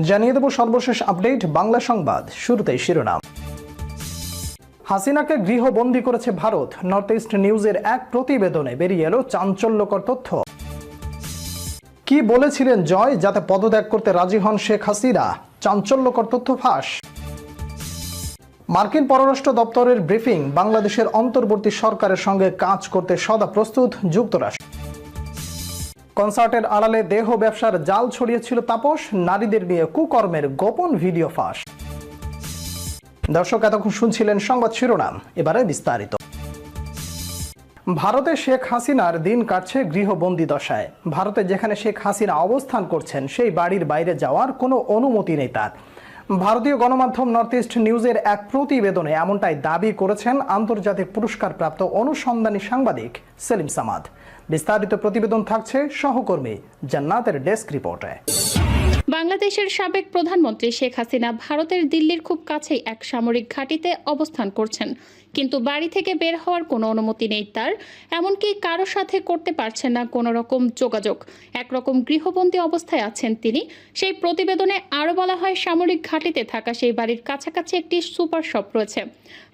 জানিয়ে দেব সর্বশেষ আপডেট, বাংলা সংবাদ। শুরুতেই শিরোনাম। হাসিনাকে গৃহবন্দী করেছে ভারত। নর্থ ইস্ট নিউজের এক প্রতিবেদনে বেরিয়ে এলো চাঞ্চল্যকর তথ্য। কি বলেছিলেন জয় যাতে পদত্যাগ করতে রাজি হন শেখ হাসিনা? চাঞ্চল্যকর তথ্য ফাঁস। মার্কিন পররাষ্ট্র দপ্তরের ব্রিফিং, বাংলাদেশের অন্তর্বর্তী সরকারের সঙ্গে কাজ করতে সদা প্রস্তুত যুক্তরাষ্ট্র। কনসার্টের আড়ালে দেহ ব্যবসার জাল ছড়িয়েছিল তাপস, নারীদের নিয়ে কুকর্মের গোপন ভিডিও ফাঁস। দর্শক, এতক্ষণ শুনছিলেন সংবাদ শিরোনাম, এবারে বিস্তারিত। ভারতে শেখ হাসিনার দিন কাটছে গৃহবন্দী দশায়। ভারতে যেখানে শেখ হাসিনা অবস্থান করছেন, সেই বাড়ির বাইরে যাওয়ার কোনো অনুমতি নেই তার। ভারতীয় গণমাধ্যম নর্থ ইস্ট নিউজের এক প্রতিবেদনে এমনটাই দাবি করেছেন আন্তর্জাতিক পুরস্কারপ্রাপ্ত অনুসন্ধানী সাংবাদিক সেলিম সামাদ। বিস্তারিত প্রতিবেদন থাকছে সহকর্মী জান্নাতের ডেস্ক রিপোর্টে। বাংলাদেশের সাবেক প্রধানমন্ত্রী শেখ হাসিনা ভারতের দিল্লির খুব কাছেই এক সামরিক ঘাঁটিতে অবস্থান করছেন। কিন্তু বাড়ি থেকে বের হওয়ার কোনো অনুমতি নেই তার। এমনকি কারও সাথে করতে পারছেন না কোনো রকম যোগাযোগ। একরকম গৃহবন্দী অবস্থায় আছেন তিনি। সেই প্রতিবেদনে আরও বলা হয়, সামরিক ঘাঁটিতে থাকা সেই বাড়ির কাছাকাছি একটি সুপার শপ রয়েছে।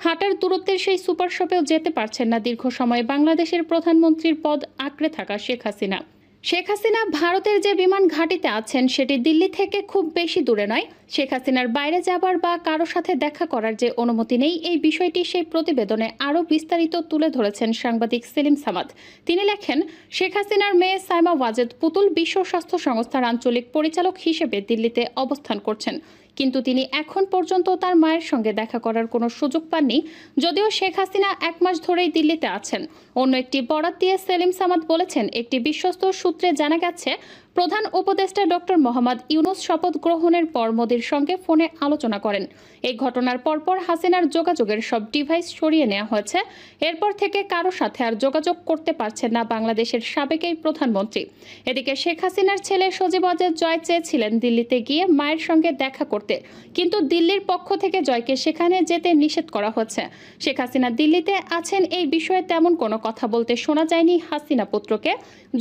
হাঁটার দূরত্বের সেই সুপার শপেও যেতে পারছেন না দীর্ঘ সময় বাংলাদেশের প্রধানমন্ত্রীর পদ আঁকড়ে থাকা শেখ হাসিনা। শেখ হাসিনা ভারতের যে বিমান ঘাঁটিতে আছেন, সেটি দিল্লি থেকে খুব বেশি দূরে নয়। শেখ হাসিনার বাইরে যাবার বা কারও সাথে দেখা করার যে অনুমতি নেই, এই বিষয়টি সেই প্রতিবেদনে আরও বিস্তারিত তুলে ধরেছেন সাংবাদিক সেলিম সামাদ। তিনি লেখেন, শেখ হাসিনার মেয়ে সাইমা ওয়াজেদ পুতুল বিশ্ব স্বাস্থ্য সংস্থার আঞ্চলিক পরিচালক হিসেবে দিল্লিতে অবস্থান করছেন। কিন্তু তিনি এখন পর্যন্ত তার মায়ের সঙ্গে দেখা করার কোনো সুযোগ পাননি, যদিও শেখ হাসিনা এক মাস ধরেই দিল্লিতে আছেন। অন্য একটি বরাত দিয়ে সেলিম সামাদ বলেছেন, একটি বিশ্বস্ত সূত্রে জানা গেছে প্রধান উপদেষ্টা ডক্টর মোহাম্মদ ইউনুস শপথ গ্রহণের পর মোদির সঙ্গে ফোনে আলোচনা করেন। এই ঘটনার পরপর হাসিনার যোগাযোগের সব ডিভাইস সরিয়ে নেওয়া হয়েছে। এরপর থেকে কারও সাথে আর যোগাযোগ করতে পারছেন না বাংলাদেশের সাবেক এই প্রধানমন্ত্রী। এদিকে শেখ হাসিনার ছেলে সজীব অজয় জয় চেয়েছিলেন দিল্লিতে গিয়ে মায়ের সঙ্গে দেখা করতে। কিন্তু দিল্লির পক্ষ থেকে জয়কে সেখানে যেতে নিষেধ করা হচ্ছে। শেখ হাসিনা দিল্লিতে আছেন এই বিষয়ে তেমন কোনো কথা বলতে শোনা যায়নি হাসিনা পুত্রকে।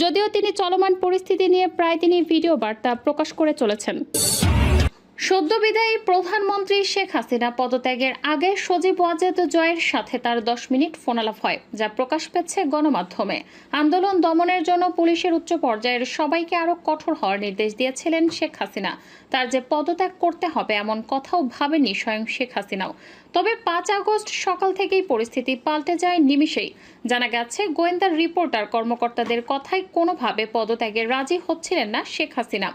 যদিও তিনি চলমান পরিস্থিতি নিয়ে প্রায় তিনি ভিডিও বার্তা প্রকাশ করে চলেছেন। সদ্য বিদায়ী প্রধানমন্ত্রী শেখ হাসিনা পদত্যাগের আগে সজীব ওয়াজেদ জয়ের সাথে তার দশ মিনিট ফোনালাপ হয়, যা প্রকাশ পেয়েছে গণমাধ্যমে। আন্দোলন দমনের জন্য পুলিশের উচ্চ পর্যায়ের সবাইকে আরও কঠোর হওয়ার নির্দেশ দিয়েছিলেন শেখ হাসিনা। তার যে পদত্যাগ করতে হবে এমন কথাও ভাবেনি স্বয়ং শেখ হাসিনাও। তবে পাঁচ আগস্ট সকাল থেকেই পরিস্থিতি পাল্টে যায় নিমিষেই। জানা গেছে গোয়েন্দার রিপোর্টার কর্মকর্তাদের কথায় কোনোভাবে পদত্যাগে রাজি হচ্ছিলেন না শেখ হাসিনা।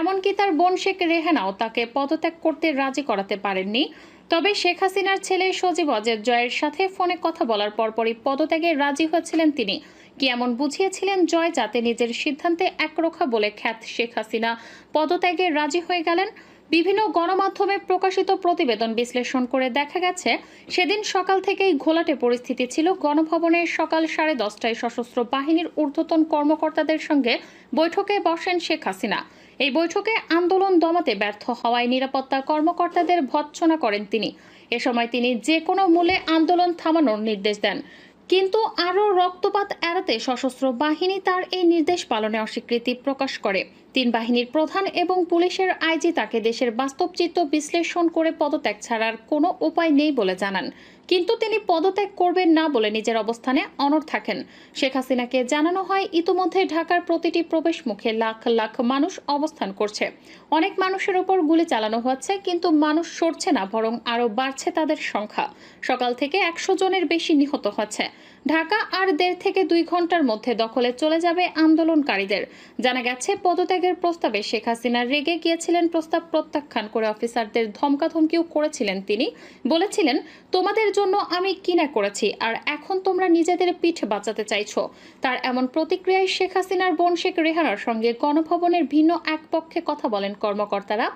এমনকি তার বোন শেখ রেহানাও তাকে পদত্যাগ করতে রাজি করাতে পারেননি। তবে শেখ হাসিনার ছেলে সজীব অজের জয়ের সাথে ফোনে কথা বলার পরপরই পদত্যাগে রাজি হয়েছিলেন তিনি। কি এমন বুঝিয়েছিলেন জয় যাতে নিজের সিদ্ধান্তে একরোখা বলে খ্যাত শেখ হাসিনা পদত্যাগে রাজি হয়ে গেলেন? বিভিন্ন গণমাধ্যমে প্রকাশিত প্রতিবেদন বিশ্লেষণ করে দেখা গেছে, সেদিন সকাল থেকেই ঘোলাটে পরিস্থিতি ছিল। গণভবনে সকাল সাড়ে দশটায় সশস্ত্র বাহিনীর ঊর্ধ্বতন কর্মকর্তাদের সঙ্গে বৈঠকে বসেন শেখ হাসিনা। এই বৈঠকে আন্দোলন দমাতে ব্যর্থ হওয়ায় নিরাপত্তা কর্মকর্তাদের ভৎসনা করেন তিনি। এ সময় তিনি যে কোনো মূল্যে আন্দোলন থামানোর নির্দেশ দেন। কিন্তু আরও রক্তপাত এড়াতে সশস্ত্র বাহিনী তার এই নির্দেশ পালনে অস্বীকৃতি প্রকাশ করে। তিন বাহিনীর প্রধান এবং পুলিশের আইজি তাকে দেশের বাস্তব চিত্র বিশ্লেষণ করে পদত্যাগ ছাড়ার কোনো উপায় নেই বলে জানান। কিন্তু তিনি পদত্যাগ করবেন না বলে নিজের অবস্থানে অনড় থাকেন। শেখ হাসিনাকে জানানো হয়, ইতোমধ্যে ঢাকার প্রতিটি প্রবেশ মুখে লাখ লাখ মানুষ অবস্থান করছে। অনেক মানুষের ওপর গুলি চালানো হচ্ছে, কিন্তু মানুষ সরছে না, বরং আরও বাড়ছে তাদের সংখ্যা। সকাল থেকে একশো জনের বেশি নিহত হচ্ছে। ঢাকা আর দেড় থেকে দুই ঘণ্টার মধ্যে দখলে চলে যাবে আন্দোলনকারীদের। জানা গেছে পদত্যাগের প্রস্তাবে শেখ হাসিনা রেগে গিয়েছিলেন প্রস্তাব প্রত্যাখ্যান করে অফিসারদের ধমকাধমকিও করেছিলেন তিনি। বলেছিলেন, তোমাদের জন্য আমি কিনা করেছি, আর এখন তোমরা নিজেদের পিঠ বাঁচাতে চাইছো। তার এমন প্রতিক্রিয়ায় শেখ হাসিনার বোন শেখ রেহানার সঙ্গে গণভবনের ভিন্ন এক পক্ষে কথা বলেন কর্মকর্তারা।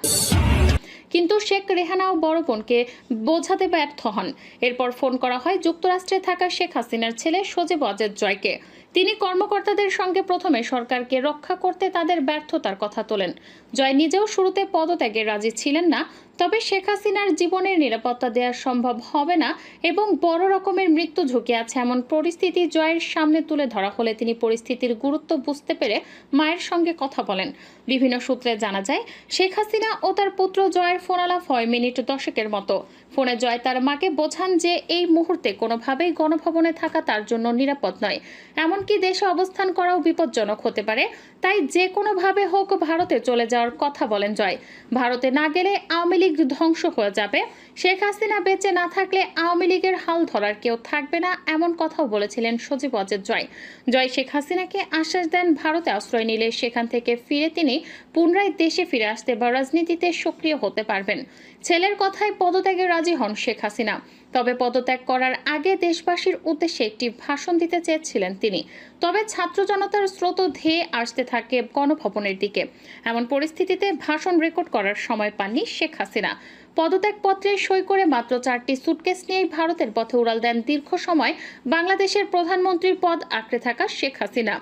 কিন্তু শেখ রেহানা ও বড় বোনকে বোঝাতে ব্যর্থ হন। এরপর ফোন করা হয় যুক্তরাষ্ট্রে থাকা শেখ হাসিনার ছেলে সোজেব অজেদ জয়কে। তিনি কর্মকর্তাদের সঙ্গে প্রথমে সরকারকে রক্ষা করতে তাদের ব্যর্থতার কথা তোলেন। জয় নিজেও শুরুতে পদত্যাগে রাজি ছিলেন না তবে শেখ হাসিনার জীবনের নিরাপত্তা দেওয়া সম্ভব হবে না এবং বড় রকমের মৃত্যু ঝুঁকি আছে এমন পরিস্থিতি জয়ের সামনে তুলে ধরা হলে তিনি পরিস্থিতির গুরুত্ব বুঝতে পেরে মায়ের সঙ্গে কথা বলেন। বিভিন্ন সূত্রে জানা যায়, শেখ হাসিনা ও তার পুত্র জয়ের ফোনালাপ হয় মিনিট দশকের মতো। ফোনে জয় তার মাকে বোঝান যে এই মুহূর্তে কোনোভাবেই গণভবনে থাকা তার জন্য নিরাপদ নয়। এমনকি দেশে অবস্থান করাও বিপজ্জনক হতে পারে, তাই যে কোনোভাবে হোক ভারতে চলে যাওয়ার কথা বলেন জয়। ভারতে না গেলে আওয়ামী লীগ ধ্বংস হয়ে যাবে। শেখ হাসিনা বেঁচে না থাকলে আওয়ামী লীগের হাল ধরার কেউ থাকবে না, এমন কথাও বলেছিলেন সজীব অজের জয়। জয় শেখ হাসিনাকে আশ্বাস দেন, ভারতে আশ্রয় নিলে সেখান থেকে ফিরে তিনি পুনরায় দেশে ফিরে আসতে বা রাজনীতিতে সক্রিয় হতে পারবেন। ছেলের কথায় পদত্যাগে রাজি হন শেখ হাসিনা। তবে পদত্যাগ করার আগে দেশবাসীর উদ্দেশ্যে একটি ভাষণ দিতে চেয়েছিলেন তিনি। তবে ছাত্র জনতার স্রোত ধেয়ে আসতে থাকে গণভবনের দিকে। এমন পরিস্থিতিতে ভাষণ রেকর্ড করার সময় পাননি শেখ হাসিনা। পদত্যাগপত্রে সই করে মাত্র চারটি সুটকেস নিয়েই ভারতের পথে উড়াল দেন দীর্ঘ সময় বাংলাদেশের প্রধানমন্ত্রীর পদ আঁকড়ে থাকা শেখ হাসিনা।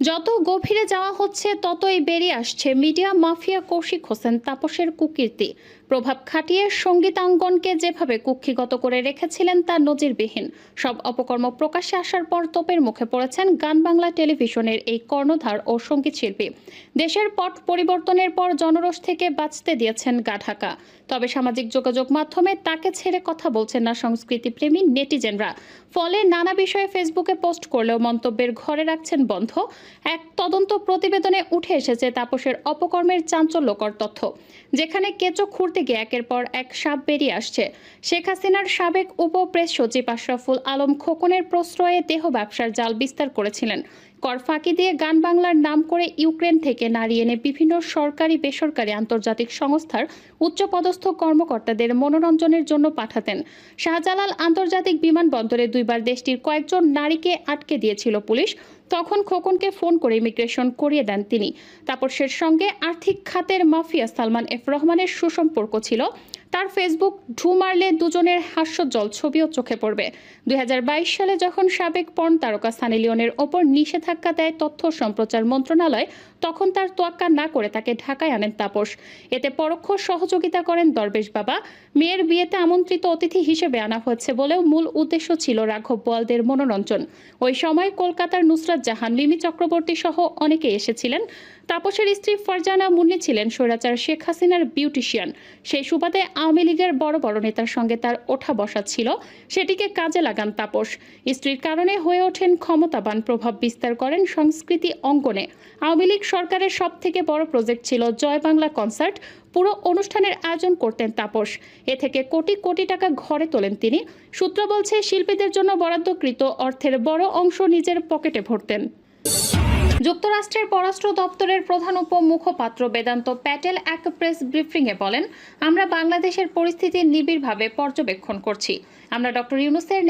যত গভীরে যাওয়া হচ্ছে, ততই বেরিয়ে আসছে মিডিয়া মাফিয়া কৌশিক হোসেন তাপসের কুকীর্তি। প্রভাব খাটিয়ে সঙ্গীতাঙ্গনকে যেভাবে কুক্ষিগত করে রেখেছিলেন তা নজিরবিহীন। সব অপকর্ম প্রকাশ্যে আসার পর তোপের মুখে পড়েছেন গান বাংলা টেলিভিশনের এই কর্ণধার ও সংগীত শিল্পী। দেশের পট পরিবর্তনের পর জনরোষ থেকে বাঁচতে দিয়েছেন গা ঢাকা তবে সামাজিক যোগাযোগ মাধ্যমে তাকে ছেড়ে কথা বলছেন না সংস্কৃতি প্রেমী নেটিজেনরা। ফলে নানা বিষয়ে ফেসবুকে পোস্ট করলেও মন্তব্যের ঘরে রাখছেন বন্ধ। এক তদন্ত প্রতিবেদনে উঠে এসেছে তাপসের অপকর্মের চাঞ্চল্যকর তথ্য, যেখানে কেঁচো খুঁড়তে গিয়ে একের পর এক সাপ বেরিয়ে আসছে। শেখ হাসিনার সাবেক উপ প্রেস সচিব আশরাফুল আলম খোকনের প্রশ্রয়ে দেহ ব্যবসার জাল বিস্তার করেছিলেন। কর ফাঁকি দিয়ে গান বাংলার নাম করে ইউক্রেন থেকে নারী এনে বিভিন্ন সরকারি, বেসরকারি আন্তর্জাতিক সংস্থার উচ্চপদস্থ কর্মকর্তাদের মনোরঞ্জনের জন্য পাঠাতেন। শাহজালাল আন্তর্জাতিক বিমানবন্দরে দুইবার দেশটির কয়েকজন নারীকে আটকে দিয়েছিল পুলিশ। তখন খোকনকে ফোন করে ইমিগ্রেশন করিয়ে দেন তিনি। তাপসের সঙ্গে আর্থিক খাতের মাফিয়া সালমান এফ রহমানের সুসম্পর্ক ছিল। তার ফেসবুক ঢু মারলে দুজনের হাস্যজ্জ্বল ছবিও চোখে পড়বে। দুই হাজার বাইশ সালে যখন সাবেক পর্ন তারকা সানি লিওনের ওপর নিষেধাজ্ঞা দেয় তথ্য সম্প্রচার মন্ত্রণালয় তখন তার তোয়াক্কা না করে তাকে ঢাকায় আনেন তাপস। এতে পরোক্ষ সহযোগিতা করেন দরবেশ বাবা। মেয়ের বিয়েতে আমন্ত্রিত অতিথি হিসেবে আনা হয়েছে বলেও মূল উদ্দেশ্য ছিল রাঘব বোয়ালদের মনোরঞ্জন। ওই সময় কলকাতার নুসরাত জাহান, লিমি চক্রবর্তী সহ অনেকে এসেছিলেন। তাপসের স্ত্রী ফারজানা মুন্নি ছিলেন স্বৈরাচার শেখ হাসিনার বিউটিশিয়ান। সেই সুবাদে আওয়ামী লীগের বড় বড় নেতার সঙ্গে তার ওঠা বসা ছিল। সেটিকে কাজে লাগান তাপস। স্ত্রীর কারণে হয়ে ওঠেন ক্ষমতাবান প্রভাব বিস্তার করেন সংস্কৃতি অঙ্গনে। আওয়ামী লীগ সরকারের সব থেকে বড় প্রজেক্ট ছিল জয় বাংলা কনসার্ট। পুরো অনুষ্ঠানের আয়োজন করতেন তাপস। এ থেকে কোটি কোটি টাকা ঘরে তোলেন তিনি। সূত্র বলছে, শিল্পীদের জন্য বরাদ্দকৃত অর্থের বড় অংশ নিজের পকেটে ভরতেন। যুক্তরাষ্ট্রের পররাষ্ট্র দপ্তরের প্রধান উপমুখপাত্র বেদান্ত প্যাটেল এক প্রেস ব্রিফিংয়ে বলেন, আমরা বাংলাদেশের পরিস্থিতি নিবিড়ভাবে পর্যবেক্ষণ করছি। আমরা ডক্টর ইউনুসের